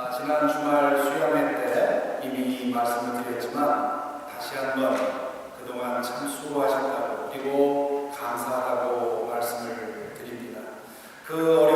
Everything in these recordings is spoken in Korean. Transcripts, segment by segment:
아, 지난 주말 수양회 때 이미 말씀을 드렸지만 다시 한번 그동안 참 수고하셨다고 그리고 감사하다고 말씀을 드립니다. 그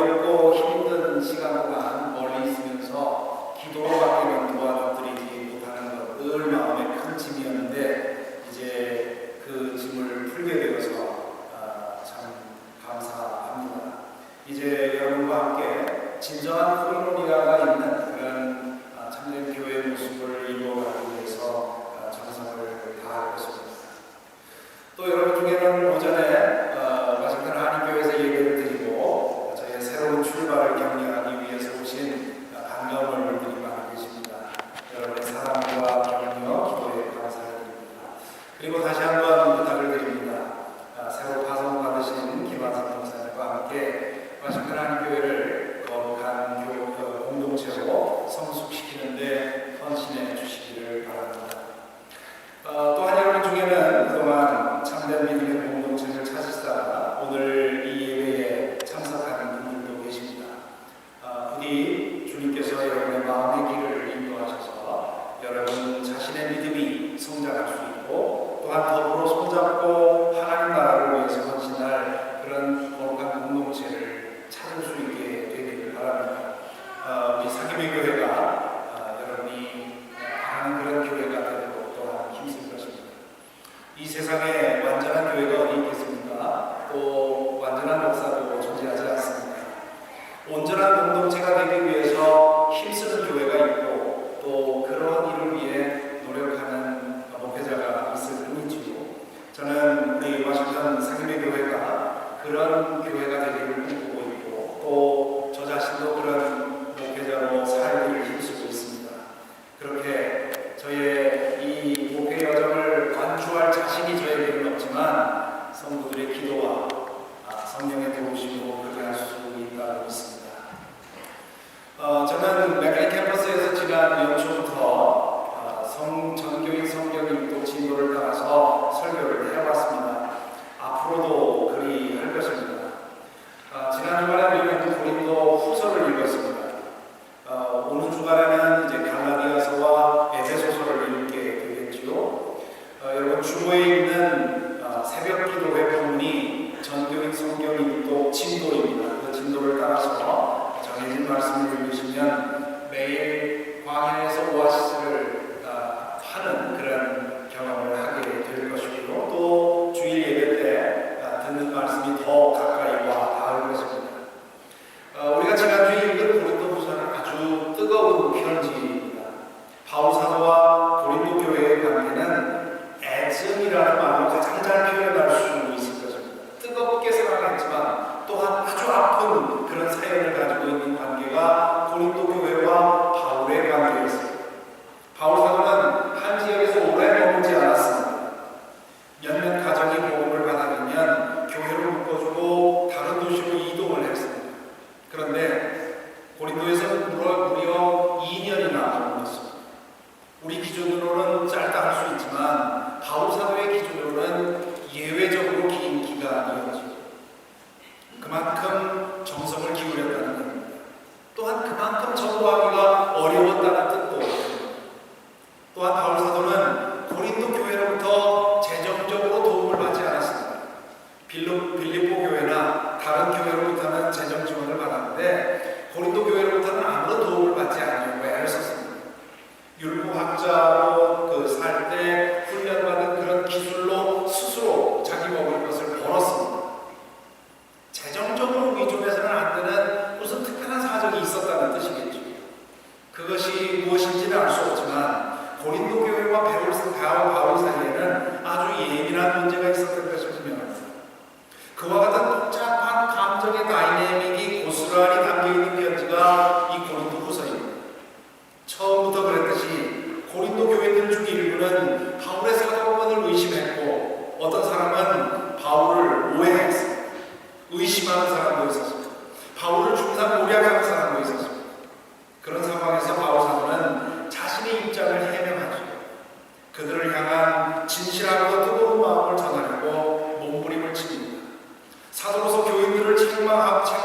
자신이 저에게는 없지만 성도들의 기도와 기준으로는 짧다 할 수 있지만 바울 사도의 기준으로는 예외적으로 হাত ছিল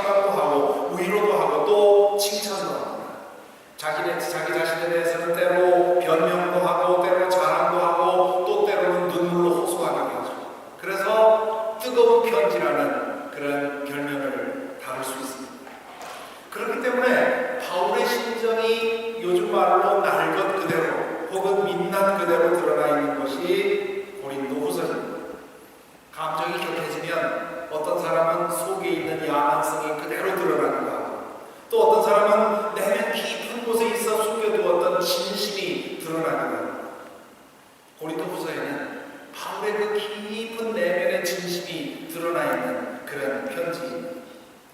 가운데 그 깊은 내면의 진심이 드러나 있는 그런 편지.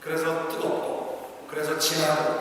그래서 뜨겁고, 그래서 진하고,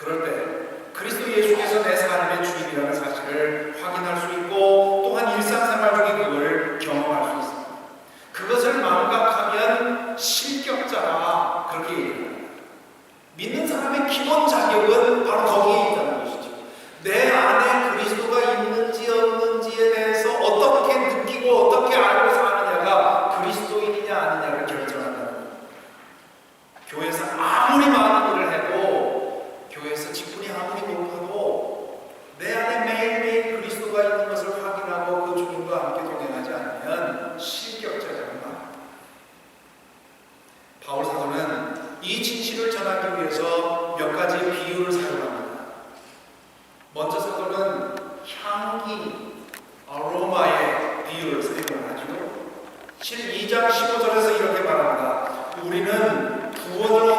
그럴 때 그리스도 예수께서 내 삶의 주인이라는 사실을 확인할 수 있고 또한 일상생활 중에 그걸 경험할 수 있습니다. 그것을 망각하면 실격자가 그렇게 얘기합니다. 믿는 사람의 기본 자격은 이 진실을 전하기 위해서 몇 가지 비유를 사용합니다. 먼저 사도는 향기, 아로마의 비유를 사용을 하죠. 12장 15절에서 이렇게 말합니다. 우리는 구원을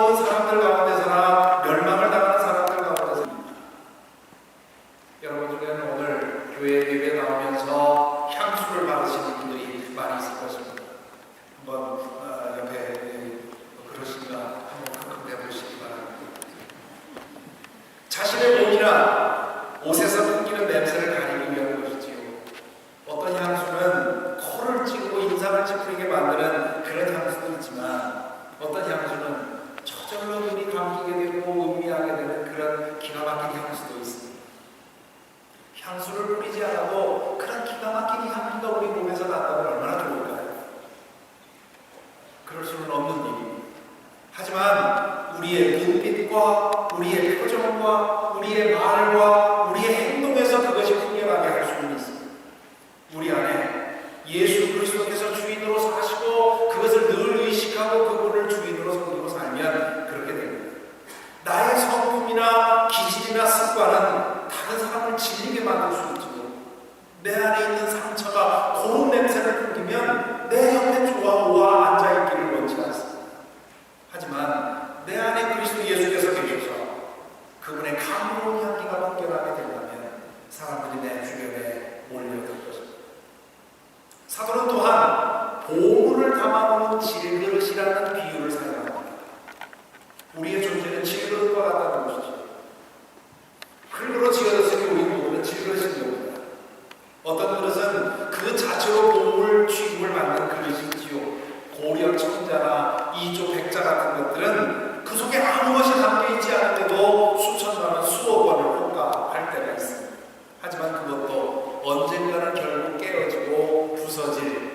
하지만 그것도 언젠가는 결국 깨어지고 부서질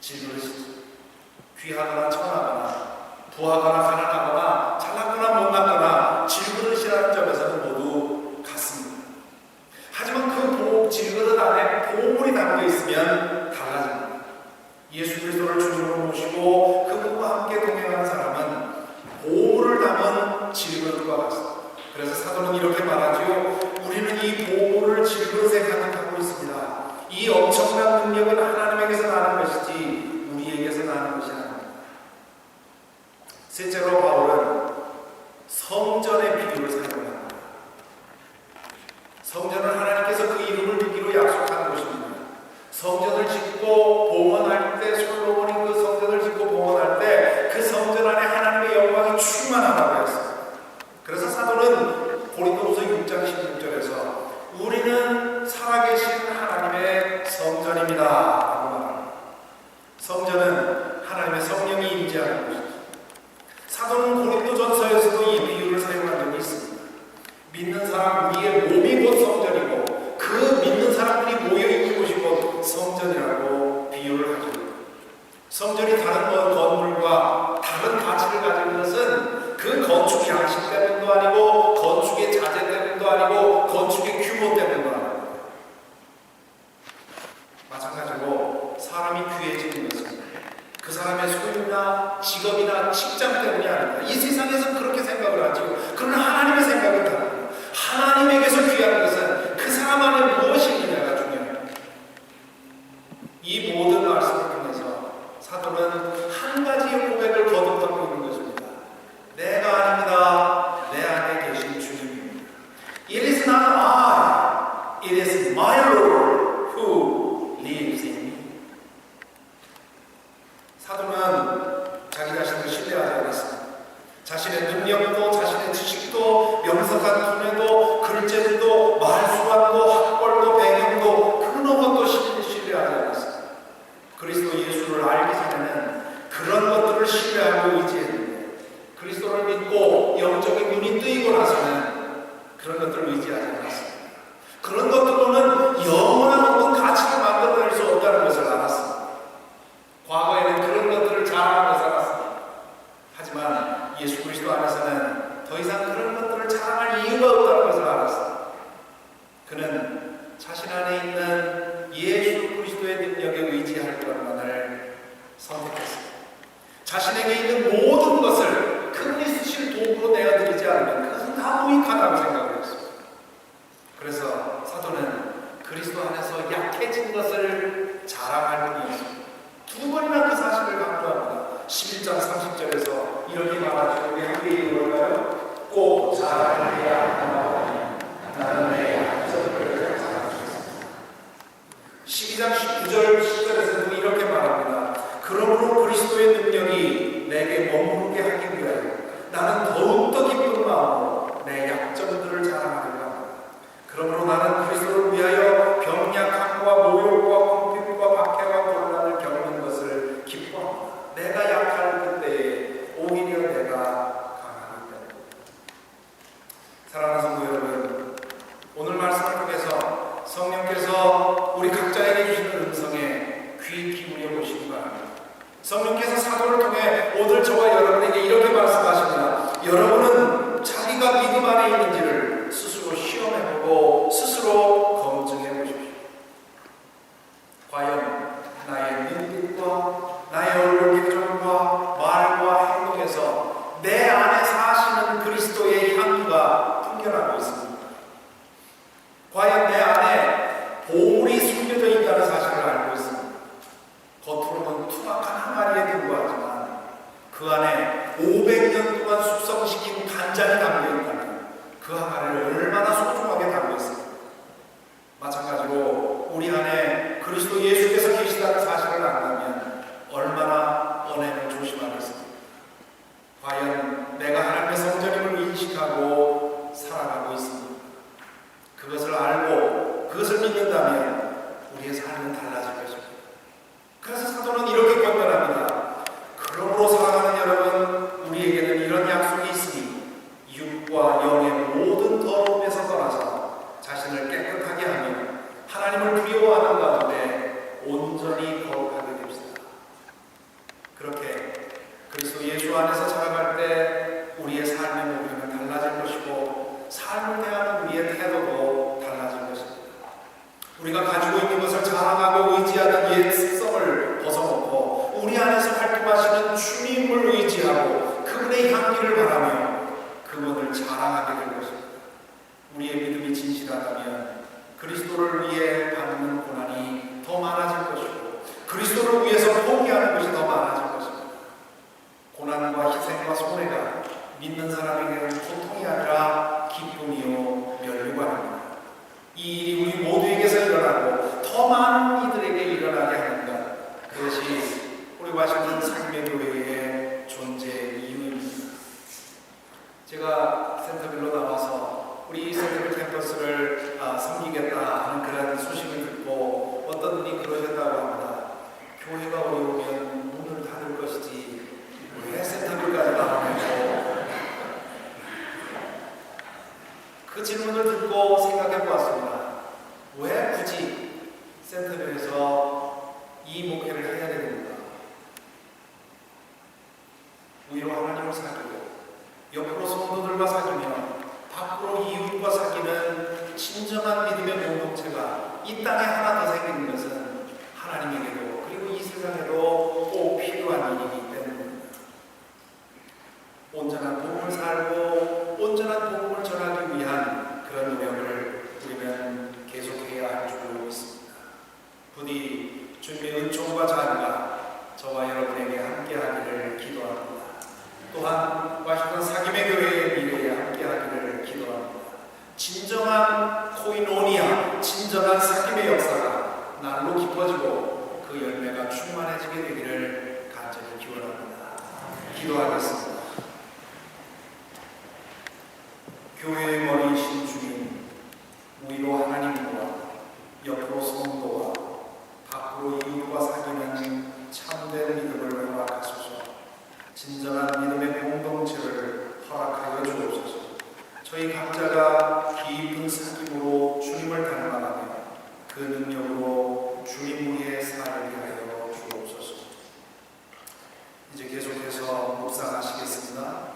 질문을 귀하거나 천하거나 부하거나 가는 방식을 가진 것은 그 건축 양식 때문도 아니고 건축의 자재 때문도 아니고 건축의 규모 때문도 아니고. 사도는 자기 자신을 신뢰하지 않았습니다. 자신의 능력도 자신의 지식도 명석한 두뇌도 글재도 말수완도 학벌도 배경도 큰 것도 신뢰하지 않았습니다. 그리스도 예수를 알기 전에는 그런 것들을 신뢰하고 의지했는데 그리스도를 믿고 영적인 눈이 뜨이고 나서는 그런 것들을 의지하지 않았습니다. 선택했습니다. 자신에게 있는 모든 것을 큰 이스실 도구로 내어드리지 않으면 그것은 다 무익하다고 생각합니다. 진정한 코이노니아, 진정한 사귐의 역사가 날로 깊어지고 그 열매가 충만해지게 되기를 간절히 기원합니다. 기도하겠습니다. 교회의 머리이신 주님, 우리로 하나님과 옆으로 성도와 밖으로 이웃과 사귀는 참된 믿음을 허락하소서. 진정한 믿음의 공동체를 허락하여 주옵소서. 저희 각자가 이익분 사김으로 주님을 닮아가며 그 능력으로 주님 위에 살을 위하여 주옵소서. 이제 계속해서 묵상하시겠습니다.